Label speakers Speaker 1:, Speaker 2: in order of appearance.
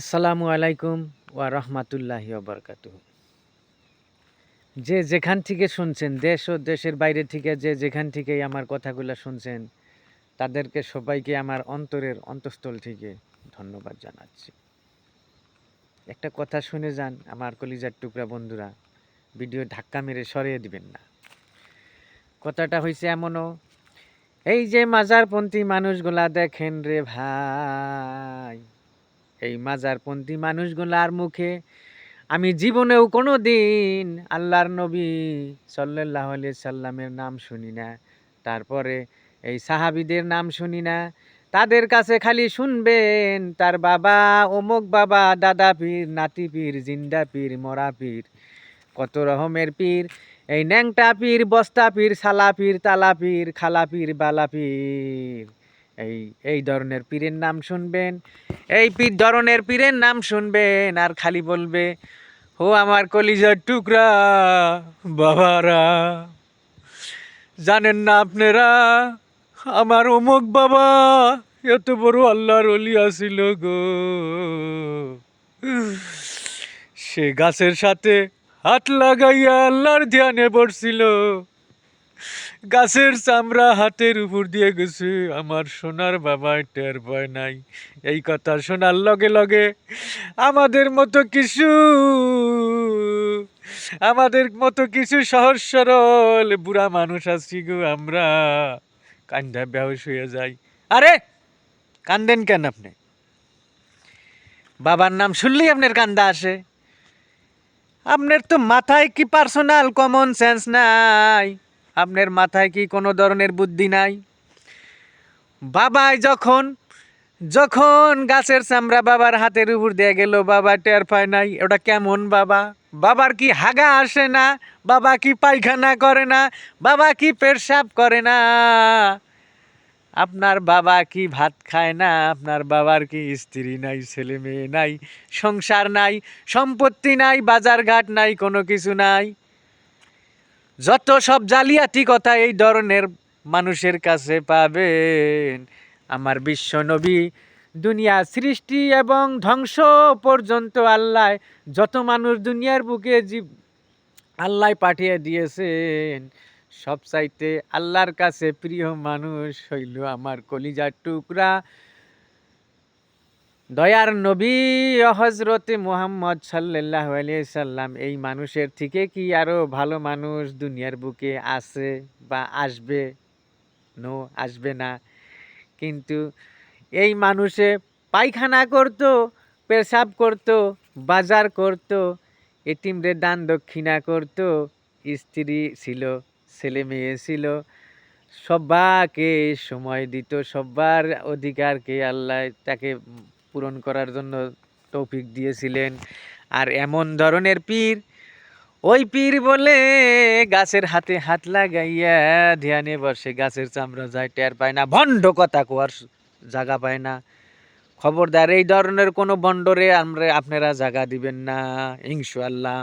Speaker 1: আসসালামু আলাইকুম ওয়া রহমাতুল্লাহি বরকাত যে যেখান থেকে শুনছেন, দেশ ও দেশের বাইরে থেকে যে যেখান থেকেই আমার কথাগুলো শুনছেন, তাদেরকে সবাইকে আমার অন্তরের অন্তঃস্থল থেকে ধন্যবাদ জানাচ্ছি। একটা কথা শুনে যান আমার কলিজার টুকরা বন্ধুরা, ভিডিও ধাক্কা মেরে সরিয়ে দিবেন না। কথাটা হয়েছে এমনও, এই যে মাজারপন্থী মানুষগুলা দেখেন রে ভাই এই মাজারপন্থী মানুষগুলার মুখে আমি জীবনেও কোনো দিন আল্লাহর নবী সাল্লাহ সাল্লামের নাম শুনি না। তারপরে এই সাহাবিদের নাম শুনি না। তাদের কাছে খালি শুনবেন, তার বাবা, অমুক বাবা, দাদা পীর, নাতি পীর, জিন্দা পীর, মরা পীর, কত রকমের পীর। এই ন্যাংটা পীর, বস্তা পীর সালা পীর, তালা পীর, খালা পীর, বালা পীর। এই এই ধরনের পীরের নাম শুনবেন, এই পীর ধরনের পীরের নাম শুনবেন, আর খালি বলবে ও আমার কলিজার টুকরা, বাবারা, জানেন না আপনারা, আমার অমুক বাবা এত বড় আল্লাহর অলি আসিল গো। সে গাছের সাথে হাত লাগাইয়া আল্লাহর ধ্যানে পড়ছিল গাছের চামড়া হাতের উপর দিয়ে গেছে, আমার সোনার বাবা টের পায় নাই। এই কথা শোনার লগে লগে আমাদের মতো কিছু, আমাদের মতো কিছু সহজ সরল বুড়া মানুষ আছি গো আমরা। কান্দা বেহস হয়ে যাই। আরে, কান্দেন কেন আপনি? বাবার নাম শুনলেই আপনার কান্দা আসে। আপনার তো মাথায় কি পার্সোনাল কমন সেন্স নাই। আপনার মাথায় কি কোনো ধরনের বুদ্ধি নাই? বাবাই যখন যখন গাছের চামড়া বাবার হাতের উপর দিয়ে গেল, বাবা টের পায় নাই, ওটা কেমন বাবা? বাবার কি হাগা আসে না? বাবা কি পায়খানা করে না? বাবা কি পেশাব করে না? আপনার বাবা কি ভাত খায় না? আপনার বাবার কি স্ত্রী নাই, ছেলে মেয়ে নাই, সংসার নাই, সম্পত্তি নাই বাজার ঘাট নাই, কোনো কিছু নাই। যত সব জালিয়াতি কথা এই ধরনের মানুষের কাছে পাবেন। আমার বিশ্ব নবী, দুনিয়া সৃষ্টি এবং ধ্বংস পর্যন্ত আল্লাহ, যত মানুষ দুনিয়ার বুকে জীব, আল্লাহ পাঠিয়ে দিয়েছেন সব চাইতে আল্লাহর কাছে প্রিয় মানুষ হইল আমার কলিজার টুকরা। দয়ার নবী হজরতে মোহাম্মদ সাল্লাহ সাল্লাম, এই মানুষের থেকে কি আরও ভালো মানুষ দুনিয়ার বুকে আছে বা আসবে? নো, আসবে না। কিন্তু এই মানুষে পায়খানা করত, পেশাব করত, বাজার করত এটিমরে দান দক্ষিণা করত, স্ত্রী ছিল, ছেলে মেয়ে ছিল সবাকে সময় দিত সবার অধিকারকে আল্লাহ তাকে পূরণ করার জন্য তৌফিক দিয়েছিলেন। আর এমন ধরনের পীর, ওই পীর বলে গাছের হাতে হাত লাগাইয়া ধ্যানে বসে গাছের চামড়া যায়, টের পায় না। ভণ্ড কথা কোয়ার জায়গা পায় না। খবরদার, এই ধরনের কোনো বন্ডরে আমরা, আপনারা জায়গা দিবেন না ইনশাল্লাহ